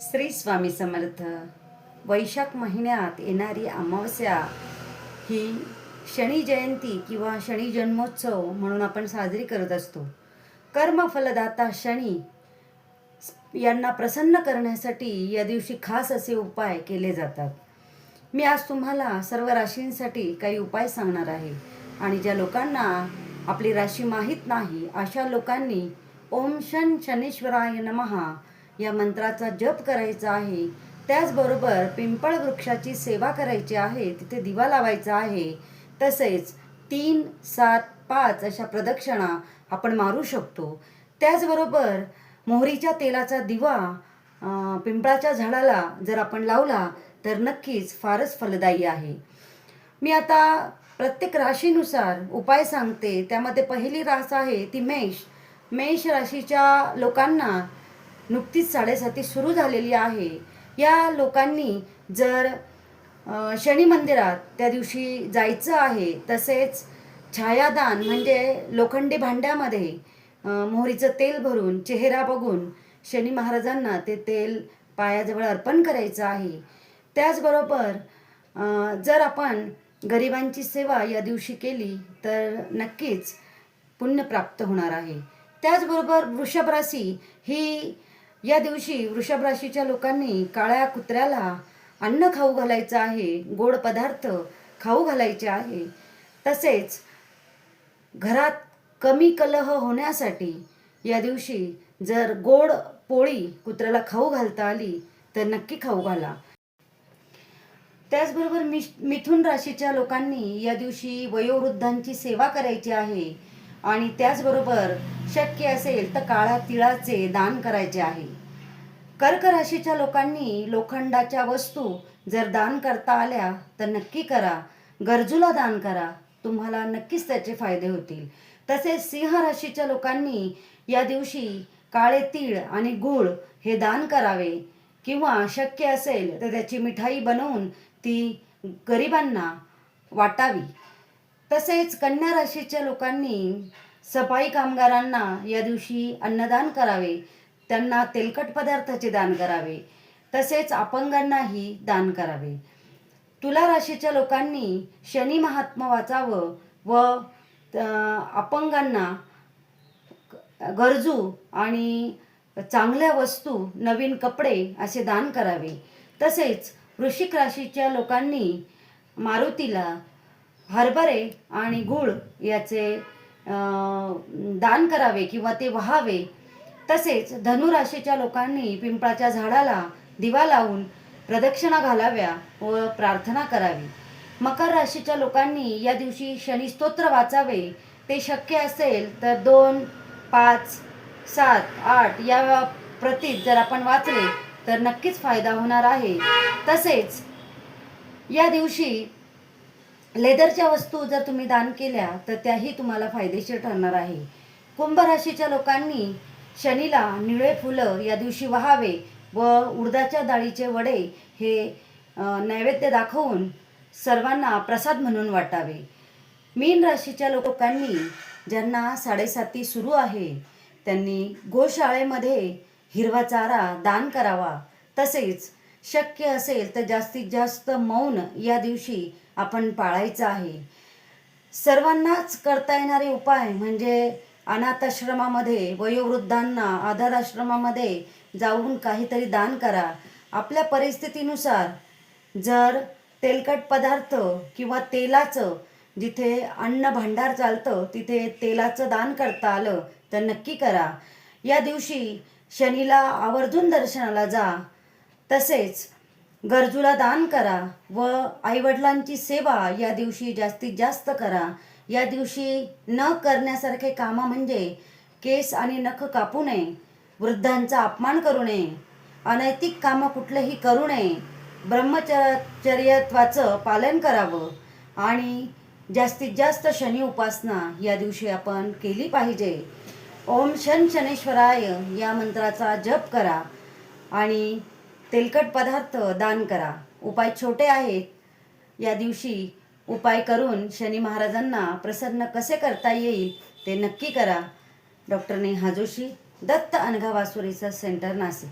श्री स्वामी समर्थ वैशाख महिन्यात येणारी अमावस्या ही शनी जयंती किंवा शनी जन्मोत्सव म्हणून आपण साजरी करत असतो. कर्मफलदाता शनी यांना प्रसन्न करण्यासाठी या दिवशी खास असे उपाय केले जातात. मी आज तुम्हाला सर्व राशींसाठी काही उपाय सांगणार आहे आणि ज्या लोकांना आपली राशी माहीत नाही अशा लोकांनी ओम शन शनीश्वराय नमहा या मंत्राचा जप करायचा आहे. त्याचबरोबर पिंपळ वृक्षाची सेवा करायची आहे तिथे दिवा लावायचा आहे. तसेच तीन सात पाच अशा प्रदक्षिणा आपण मारू शकतो. त्याचबरोबर मोहरीच्या तेलाचा दिवा पिंपळाच्या झाडाला जर आपण लावला तर नक्कीच फारच फलदायी आहे. मी आता प्रत्येक राशीनुसार उपाय सांगते. त्यामध्ये पहिली रास आहे ती मेष. मेष राशीच्या लोकांना नुकतीच साडेसाती सुरू झालेली आहे. या लोकांनी जर शनी मंदिरात त्या दिवशी जायचं आहे तसेच छायादान म्हणजे लोखंडी भांड्यामध्ये मोहरीचं तेल भरून चेहरा बघून शनी महाराजांना ते तेल पायाजवळ अर्पण करायचं आहे. त्याचबरोबर जर आपण गरिबांची सेवा या दिवशी केली तर नक्कीच पुण्य प्राप्त होणार आहे. त्याचबरोबर वृषभ राशी ही या दिवशी वृषभ राशीच्या लोकांनी काळ्या कुत्र्याला अन्न खाऊ घालायचं आहे गोड पदार्थ खाऊ घालायचे आहे. तसेच घरात कमी कलह होण्यासाठी या दिवशी जर गोड पोळी कुत्र्याला खाऊ घालता आली तर नक्की खाऊ घाला. त्याचबरोबर मिश मिथुन राशीच्या लोकांनी या दिवशी वयोवृद्धांची सेवा करायची आहे आणि त्याचबरोबर शक्य असेल तर काळ्या तिळाचे दान करायचे आहे. कर्क राशीच्या लोकांनी लोखंडाच्या वस्तू जर दान करता आल्या तर नक्की करा. गरजूला दान करा. तुम्हाला नक्कीच त्याचे फायदे होतील. तसेच सिंह राशीच्या लोकांनी या दिवशी काळे तीळ आणि गूळ हे दान करावे. किंवा शक्य असेल तर त्याची मिठाई बनवून ती गरिबांना वाटावी. तसेच कन्या राशीच्या लोकांनी सफाई कामगारांना या दिवशी अन्नदान करावे. त्यांना तेलकट पदार्थाचे दान करावे. तसेच अपंगांनाही दान करावे. तुला राशीच्या लोकांनी शनी महात्मा वाचावं व अपंगांना गरजू आणि चांगल्या वस्तू नवीन कपडे असे दान करावे. तसेच वृश्चिक राशीच्या लोकांनी मारुतीला हरभरे आणि गूळ याचे दान करावे किंवा ते व्हावे. तसेच धनुराशीच्या लोकांनी पिंपळाच्या झाडाला दिवा लावून प्रदक्षिणा घालाव्या व प्रार्थना करावी. मकर राशीच्या लोकांनी या दिवशी शनी स्तोत्र वाचावे ते शक्य असेल तर दोन पाच सात आठ या प्रतीत जर आपण वाचले तर नक्कीच फायदा होणार आहे. तसेच या दिवशी लेदरच्या वस्तू जर तुम्ही दान केल्या तर त्याही तुम्हाला फायदेशीर ठरणार आहे. कुंभ राशीच्या लोकांनी शनीला निळे फुलं या दिवशी वहावे व उडदाच्या डाळीचे वडे हे नैवेद्य दाखवून सर्वांना प्रसाद म्हणून वाटावे. मीन राशीच्या लोकांनी ज्यांना साडेसाती सुरू आहे त्यांनी गोशाळेमध्ये हिरवा चारा दान करावा. तसेच शक्य असेल तर जास्तीत जास्त मौन या दिवशी आपण पाळायचं आहे. सर्वांनाच करता येणारे उपाय म्हणजे अनाथाश्रमामध्ये वयोवृद्धांना आधार आश्रमामध्ये जाऊन काहीतरी दान करा. आपल्या परिस्थितीनुसार जर तेलकट पदार्थ किंवा तेलाचं जिथे अन्न भांडार चालतं तिथे तेलाचं दान करता आलं तर नक्की करा. या दिवशी शनीला आवर्जून दर्शनाला जा. तसेच गरजूला दान करा व आईवडिलांची सेवा या दिवशी जास्तीत जास्त करा. या दिवशी न करण्यासारखे कामं म्हणजे केस आणि नख कापू नये वृद्धांचा अपमान करू नये अनैतिक कामं कुठलेही करू नये ब्रह्मचर्यत्वाचं पालन करावं आणि जास्तीत जास्त शनी उपासना या दिवशी आपण केली पाहिजे. ओम शन शनेश्वराय या मंत्राचा जप करा आणि तेलकट पदार्थ दान करा. उपाय छोटे आहेत. या दिवशी उपाय करून शनी महाराजांना प्रसन्न कसे करता येईल ते नक्की करा. डॉक्टर नेहा जोशी दत्त अनघा वासुरीचं सेंटर नाशिक.